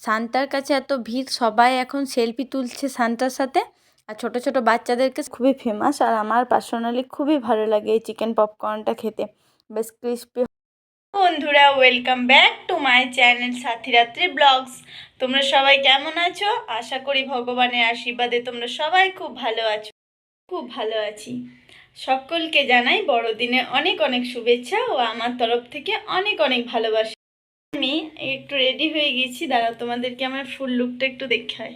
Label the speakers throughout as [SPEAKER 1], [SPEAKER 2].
[SPEAKER 1] সান্তার কাছে এত ভিড়, সবাই এখন সেলফি তুলছে সান্তার সাথে। আর ছোট ছোট বাচ্চাদেরকে খুবই ফেমাস আর আমার পার্সোনালি খুবই ভালো লাগে এই চিকেন পপকর্নটা খেতে। বেশ ক্রিস্পি বন্ধুরা welcome back to my channel সাথীরাত্রি blogs তোমরা সবাই কেমন আছো? আশা করি ভগবানের আশীর্বাদে তোমরা সবাই খুব ভালো আছো, খুব ভালো আছি। সকলকে জানাই বড়দিনে অনেক অনেক শুভেচ্ছা ও আমার তরফ থেকে অনেক অনেক ভালোবাসা। আমি একটু রেডি হয়ে গেছি। দাঁড়াও, তোমাদেরকে আমার ফুল লুকটা একটু দেখাই।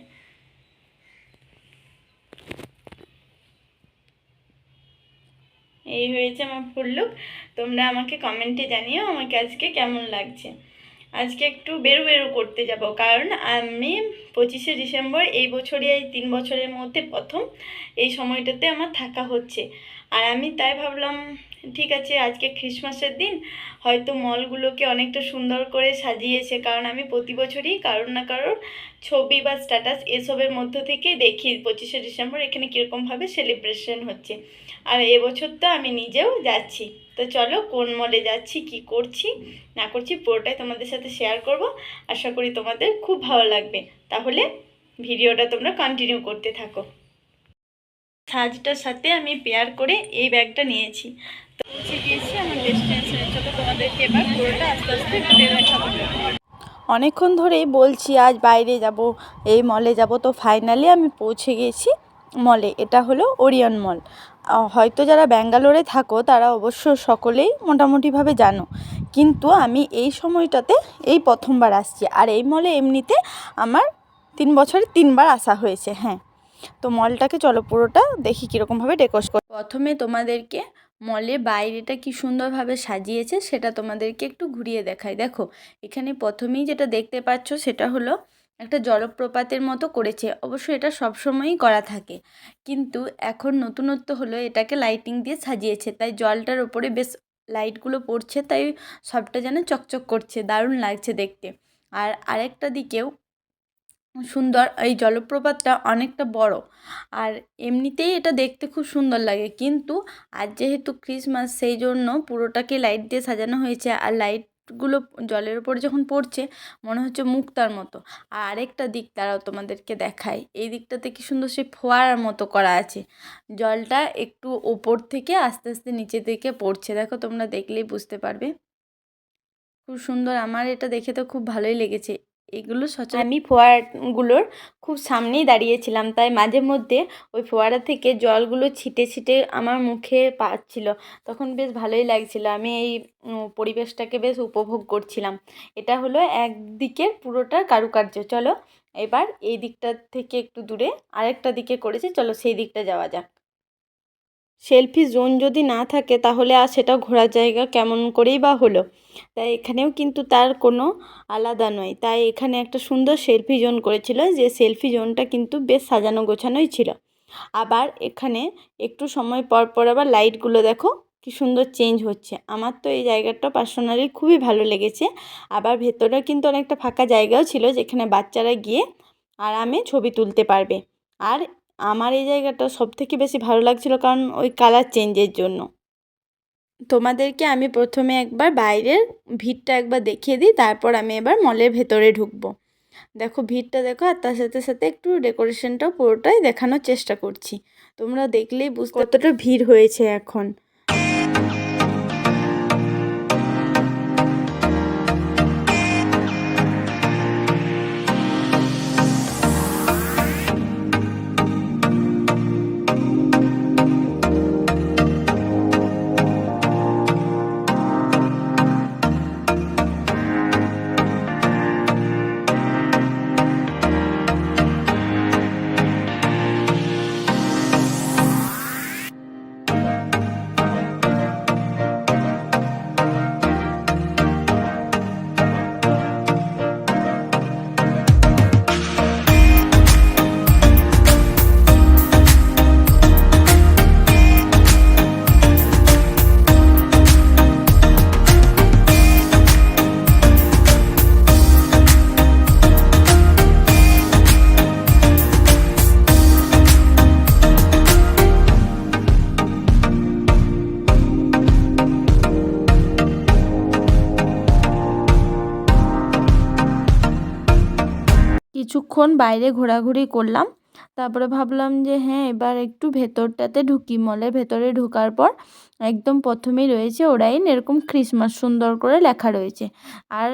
[SPEAKER 1] এই হয়েছে আমার ফুল লুক তোমরা আমাকে কমেন্টে জানিও আমাকে আজকে কেমন লাগছে। আজকে একটু বেরো বেরো করতে যাব, কারণ আমি পঁচিশে ডিসেম্বর এই বছরই, এই তিন বছরের মধ্যে প্রথম এই সময়টাতে আমার থাকা হচ্ছে। আর আমি তাই ভাবলাম ঠিক আছে, আজকে খ্রিসমাসের দিন। হয়তো মলগুলোকে অনেকটা সুন্দর করে সাজিয়েছে, কারণ আমি প্রতি বছরই কারোর না কারোর ছবি বা স্ট্যাটাস এসবের মধ্য থেকে দেখি। পঁচিশে ডিসেম্বর এখানে কীরকমভাবে সেলিব্রেশন হচ্ছে। আর এবছর তো আমি নিজেও যাচ্ছি। তো চলো, কোন মলে যাচ্ছি, কি করছি, না করছি, পুরোটাই তোমাদের সাথে শেয়ার করব। আশা করি তোমাদের খুব ভালো লাগবে। তাহলে ভিডিওটা তোমরা কন্টিনিউ করতে থাকো। সাজটার সাথে আমি পেয়ার করে এই ব্যাগটা নিয়েছি। অনেকক্ষণ ধরেই বলছি, আজ বাইরে যাব, এই মলে যাব। তো ফাইনালি আমি পৌঁছে গেছি মলে এটা হলো ওরিয়ন মল হয়তো যারা ব্যাঙ্গালোরে থাকো, তারা অবশ্য সকলেই মোটামুটিভাবে জানো। কিন্তু আমি এই সময়টাতে, এই প্রথমবার আসছি। আর এই মলে এমনিতে আমার তিন বছরে তিনবার আসা হয়েছে হ্যাঁ। তো মলটাকে চলো পুরোটা দেখি কীরকমভাবে করে প্রথমে তোমাদেরকে মলে বাইরেটা কি সুন্দরভাবে সাজিয়েছে সেটা তোমাদেরকে একটু ঘুরিয়ে দেখাই। দেখো, এখানে প্রথমেই যেটা দেখতে পাচ্ছ সেটা হলো একটা জলপ্রপাতের মতো করেছে। অবশ্য এটা সবসময়ই করা থাকে। কিন্তু এখন নতুনত্ব হলো এটাকে লাইটিং দিয়ে সাজিয়েছে। তাই জলটার ওপরে বেশ লাইটগুলো পড়ছে, তাই সবটা যেন চকচক করছে, দারুণ লাগছে দেখতে। আর আরেকটা দিকেও সুন্দর, এই জলপ্রপাতটা অনেকটা বড়। আর এমনিতেই এটা দেখতে খুব সুন্দর লাগে। কিন্তু আজ যেহেতু ক্রিসমাস সেই জন্য পুরোটাকে লাইট দিয়ে সাজানো হয়েছে। আর লাইটগুলো জলের উপর যখন পড়ছে, মনে হচ্ছে মুক্তার মতো। আর আরেকটা দিক তারাও তোমাদেরকে দেখায় এই দিকটাতে কি সুন্দর সেই ফোয়ারার মতো করা আছে। জলটা একটু ওপর থেকে আস্তে আস্তে নিচে থেকে পড়ছে। দেখো তোমরা দেখলেই বুঝতে পারবে। খুব সুন্দর। আমার এটা দেখে তো খুব ভালোই লেগেছে। এগুলো সচরাচর আমি ফোয়ারাগুলোর খুব সামনেই দাঁড়িয়েছিলাম, তাই মাঝে মধ্যে ওই ফোয়ারা থেকে জলগুলো ছিটে ছিটে আমার মুখে পাচ্ছিল। তখন বেশ ভালোই লাগছিল। আমি এই পরিবেশটাকে বেশ উপভোগ করছিলাম। এটা হলো একদিকের পুরোটা কারুকার্য। চলো, এবার এই দিকটা থেকে একটু দূরে আরেকটা দিকে করেছি। চলো, সেই দিকটা যাওয়া যাক। সেলফি জোন যদি না থাকে, তাহলে আর সেটা ঘোরার জায়গা কেমন করেই বা হলো? তাই এখানেও কিন্তু তার কোনো আলাদা নয়। তাই এখানে একটা সুন্দর সেলফি জোন করেছিল, যে সেলফি জোনটা কিন্তু বেশ সাজানো গোছানোই ছিল। আবার এখানে একটু সময় পর পর আবার লাইটগুলো দেখো, কি সুন্দর চেঞ্জ হচ্ছে। আমার তো এই জায়গাটা পার্সোনালি খুবই ভালো লেগেছে। আবার ভেতরে কিন্তু অনেকটা ফাঁকা জায়গাও ছিল, যেখানে বাচ্চারা গিয়ে আরামে ছবি তুলতে পারবে। আর আমার এই জায়গাটা সব থেকে বেশি ভালো লাগছিল কারণ ওই কালার চেঞ্জের জন্য। তোমাদেরকে আমি প্রথমে একবার বাইরের ভিড়টা একবার দেখিয়ে দিই, তারপর আমি এবার মলের ভেতরে ঢুকবো। দেখো ভিড়টা দেখো, আর তার সাথে সাথে একটু ডেকোরেশনটাও পুরোটাই দেখানোর চেষ্টা করছি। তোমরা দেখলেই বুঝতে কতটা ভিড় হয়েছে এখন। কিছুক্ষণ বাইরে ঘোরাঘুরি করলাম। তারপরে ভাবলাম যে হ্যাঁ এবার একটু ভেতরটাতে ঢুকি। মলের ভেতরে ঢোকার পর একদম প্রথমেই রয়েছে ওরাইন এরকম ক্রিসমাস সুন্দর করে লেখা রয়েছে। আর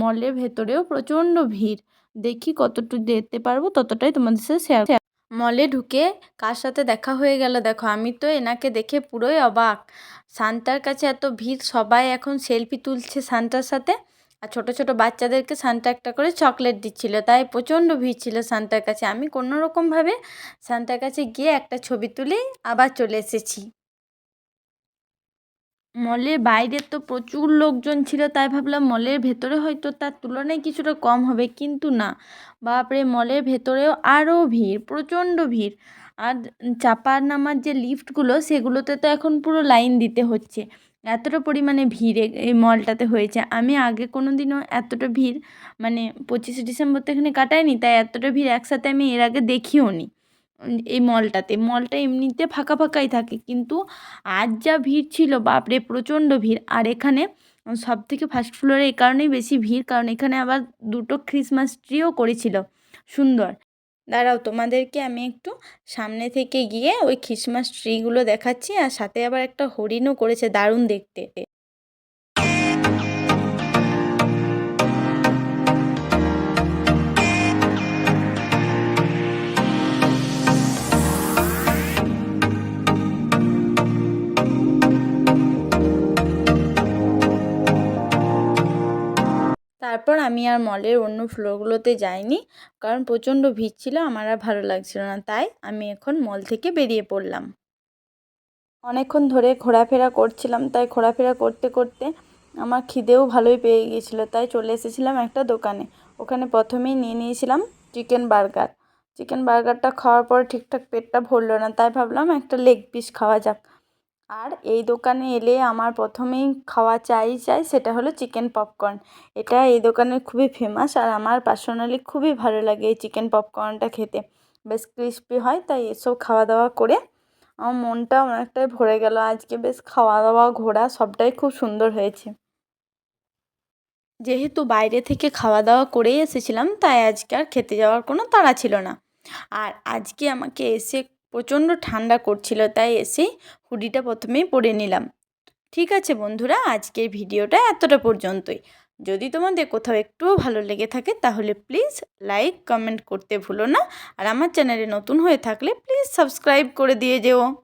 [SPEAKER 1] মলের ভেতরেও প্রচণ্ড ভিড়। দেখি কতটুকু যেতে পারব, ততটাই তোমাদের সাথে শেয়ার মলে ঢুকে কার সাথে দেখা হয়ে গেল? দেখো, আমি তো এনাকে দেখে পুরোই অবাক। সান্তার কাছে এত ভিড়, সবাই এখন সেলফি তুলছে সান্তার সাথে। আর ছোটো ছোটো বাচ্চাদেরকে সান্তা একটা করে চকলেট দিচ্ছিল। তাই প্রচণ্ড ভিড় ছিল সান্তার কাছে। আমি কোনো রকমভাবে সান্তার কাছে গিয়ে একটা ছবি তুলেই আবার চলে এসেছি। মলের বাইরে তো প্রচুর লোকজন ছিল, তাই ভাবলাম মলের ভেতরে হয়তো তার তুলনায় কিছুটা কম হবে, কিন্তু না। বাপরে মলের ভেতরেও আরও ভিড়, প্রচণ্ড ভিড়। আর চাপার নামার যে লিফটগুলো সেগুলোতে তো এখন পুরো লাইন দিতে হচ্ছে। এতটা পরিমাণে ভিড় এই মলটাতে হয়েছে। আমি আগে কোনো দিনও এতটা ভিড় মানে পঁচিশে ডিসেম্বর তো এখানে কাটাইনি তাই এতটা ভিড় একসাথে আমি এর আগে দেখিও নি এই মলটাতে। মলটা এমনিতে ফাঁকা ফাঁকাই থাকে, কিন্তু আজ যা ভিড় ছিল, বাপরে, প্রচণ্ড ভিড়। আর এখানে সব থেকে ফার্স্ট ফ্লোরে এই কারণেই বেশি ভিড়, কারণ এখানে আবার দুটো ক্রিসমাস ট্রিও করেছিল, সুন্দর। দাঁড়াও, তোমাদেরকে আমি একটু সামনে থেকে গিয়ে ওই খ্রিসমাস ট্রিগুলো দেখাচ্ছি, আর সাথে আবার একটা হরিণও করেছে, দারুণ দেখতে। তারপর আমি আর মলের অন্য ফ্লোরগুলোতে যাইনি, কারণ প্রচণ্ড ভিড় ছিল, আমার আর ভালো লাগছিল না। তাই আমি এখন মল থেকে বেরিয়ে পড়লাম। অনেকক্ষণ ধরে ঘোরাফেরা করছিলাম, তাই ঘোরাফেরা করতে করতে আমার খিদেও ভালোই পেয়ে গিয়েছিল। তাই চলে এসেছিলাম একটা দোকানে। ওখানে প্রথমেই নিয়ে নিয়েছিলাম চিকেন বার্গার। চিকেন বার্গারটা খাওয়ার পর ঠিকঠাক পেটটা ভরলো না, তাই ভাবলাম একটা লেগ পিস খাওয়া যাক। আর এই দোকানে এলে আমার প্রথমেই খাওয়া চাই চাই সেটা হলো চিকেন পপকর্ন এটা এই দোকানের খুবই ফেমাস আর আমার পার্সোনালি খুবই ভালো লাগে এই চিকেন পপকর্নটা খেতে। বেশ ক্রিস্পি হয়, তাই এসব খাওয়া দাওয়া করে আমার মনটা অনেকটাই ভরে গেল। আজকে বেশ খাওয়া দাওয়া ঘোরা সবটাই খুব সুন্দর হয়েছে। যেহেতু বাইরে থেকে খাওয়া দাওয়া করেই এসেছিলাম, তাই আজকে আর খেতে যাওয়ার কোনো তাড়া ছিল না। আর আজকে আমাকে এসে প্রচণ্ড ঠান্ডা করছিল, তাই এসে হুডিটা প্রথমেই পরে নিলাম। ঠিক আছে বন্ধুরা, আজকের ভিডিওটা এতটা পর্যন্তই। যদি তোমাদের কোথাও একটুও ভালো লেগে থাকে, তাহলে প্লিজ লাইক, কমেন্ট করতে ভুলো না। আর আমার চ্যানেলে নতুন হয়ে থাকলে প্লিজ সাবস্ক্রাইব করে দিয়ে যেও।